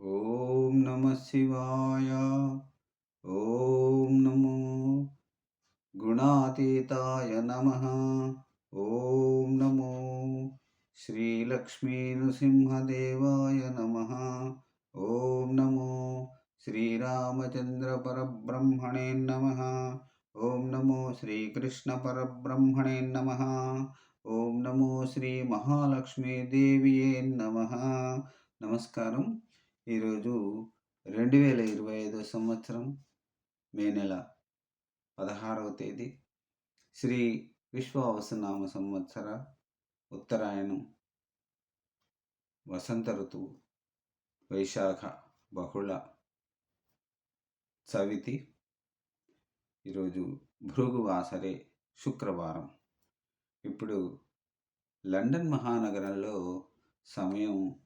ఓం నమ శివాయ. ఓం నమో గుణాతీతాయ నమ. ఓం నమో శ్రీలక్ష్మీనృసింహదేవాయ నమ. ఓం నమో శ్రీరామచంద్ర పరబ్రహ్మణే నమ. ఓం నమో శ్రీకృష్ణ పరబ్రహ్మణే నమ. ఓం నమో శ్రీ మహాలక్ష్మీదేవియే నమ. నమస్కారం. ఈరోజు రెండు వేల ఇరవై ఐదో సంవత్సరం మే నెల పదహారవ తేదీ శ్రీ విశ్వావసనామ సంవత్సర ఉత్తరాయణం వసంత ఋతువు వైశాఖ బహుళ చవితి ఈరోజు భృగువాసరే శుక్రవారం. ఇప్పుడు లండన్ మహానగరంలో సమయం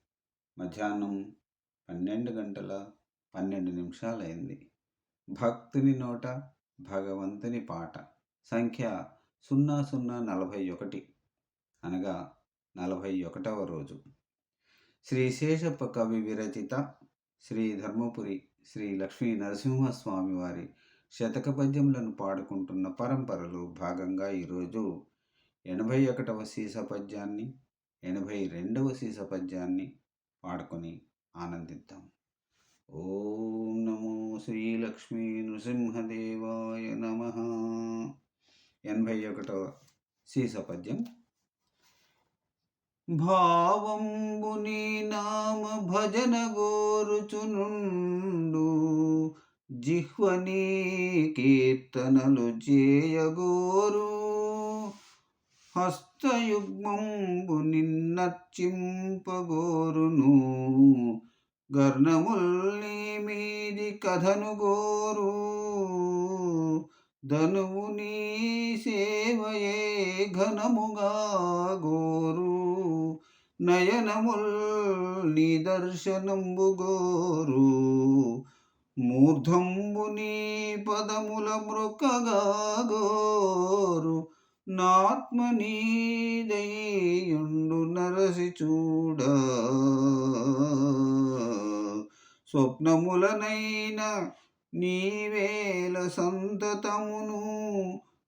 మధ్యాహ్నం పన్నెండు గంటల పన్నెండు నిమిషాలైంది. భక్తుని నోట భగవంతుని పాట. సంఖ్య సున్నా సున్నా నలభై ఒకటి. అనగా నలభై ఒకటవ రోజు. శ్రీ శేషప్ప కవి విరచిత శ్రీ ధర్మపురి శ్రీ లక్ష్మీ నరసింహస్వామి వారి శతక పద్యములను పాడుకుంటున్న పరంపరలో భాగంగా ఈరోజు ఎనభై ఒకటవ సీస పద్యాన్ని ఎనభై రెండవ సీస పద్యాన్ని పాడుకొని ఆనందిద్దాం. ఓం నమో శ్రీలక్ష్మీ నృసింహదేవాయ నమ. ఎనభై ఒకటవ సీసపద్యం భావంబుని నామ భజన గోరుచునుండు జిహ్వని కీర్తనలు చేయగోరు. హస్తయుగ్మంబు నిన్నర్చింపగోరును గర్ణముల్ని మీది కథను గోరు. ధనువు నీ సేవయే ఘనముగా గోరు. నయనముల్ నీ దర్శనంబు గోరు. మూర్ధంబు నీ పదముల మృకగా గోరు. నాత్మనీదయుండు నరసి చూడ. స్వప్నములనైన నీవేల సంతతమును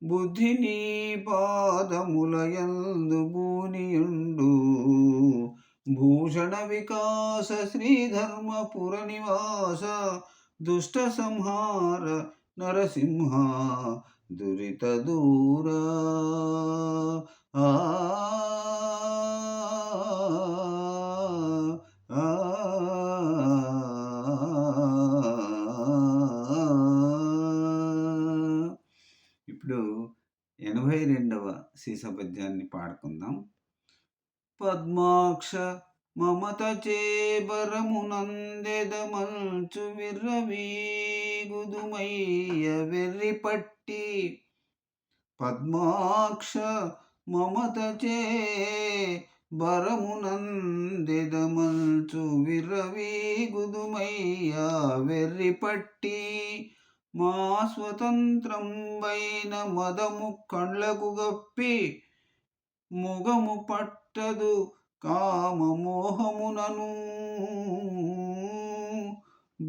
బుద్ధి నీ పాదములయందు భూనియుండు. భూషణ వికాస శ్రీధర్మపుర నివాస దుష్ట సంహార నరసింహ దురిత దూర. ఆ ఆ సీస సీసపద్యాన్ని పాడుకుందాం. పద్మాక్ష మమత చేబరమునందెదమల్చు విర్రవీగుదుమయ్య వెర్రి పట్టి పద్మాక్ష మమత చే బరమునందెదమల్చు విర్రవీగుదుమయ్య వెర్రి పట్టి మా స్వతంత్రం వైన మదము కండ్లకు గప్పి ముగము పట్టదు కామమోహమునను.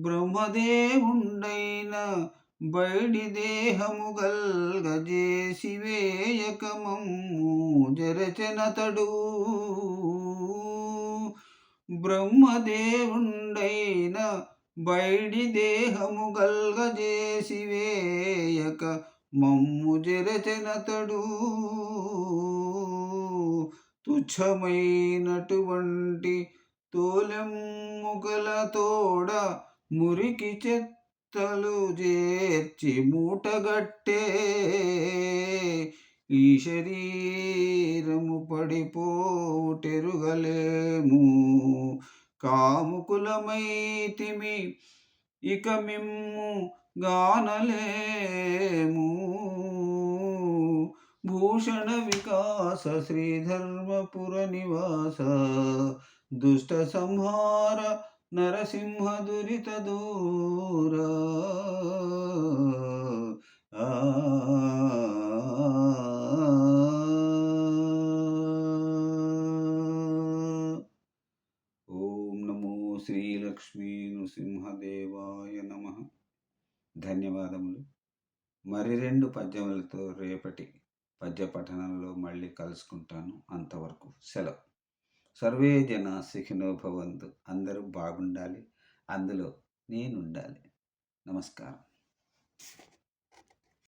బ్రహ్మదేవుండైన బయడి దేహము గల్గజేసివేయకమమ్ము జరచనతడు. బ్రహ్మదేవుండైన బయడి దేహము గల్గజేసివేయక మమ్ము జరచనతడు తుచ్చమైనటువంటి తోలెమ్ముగల తోడ మురికి చెత్తలు చేర్చి మూటగట్టే. ఈ శరీరము పడిపోటెరుగలేము కాముకులమైతిమి ఇక మిమ్ము గానలేము. భూషణ వికాస శ్రీధర్మపుర నివాస దుష్ట సంహార నరసింహ దురిత దూరా. శ్రీలక్ష్మీ నృసింహదేవాయ నమ. ధన్యవాదములు. మరి రెండు పద్యములతో రేపటి పద్య పఠనంలో మళ్ళీ కలుసుకుంటాను. అంతవరకు సెలవు. సర్వే జన సుఖినో భవంతు. అందరూ బాగుండాలి. అందులో నేనుండాలి. నమస్కారం.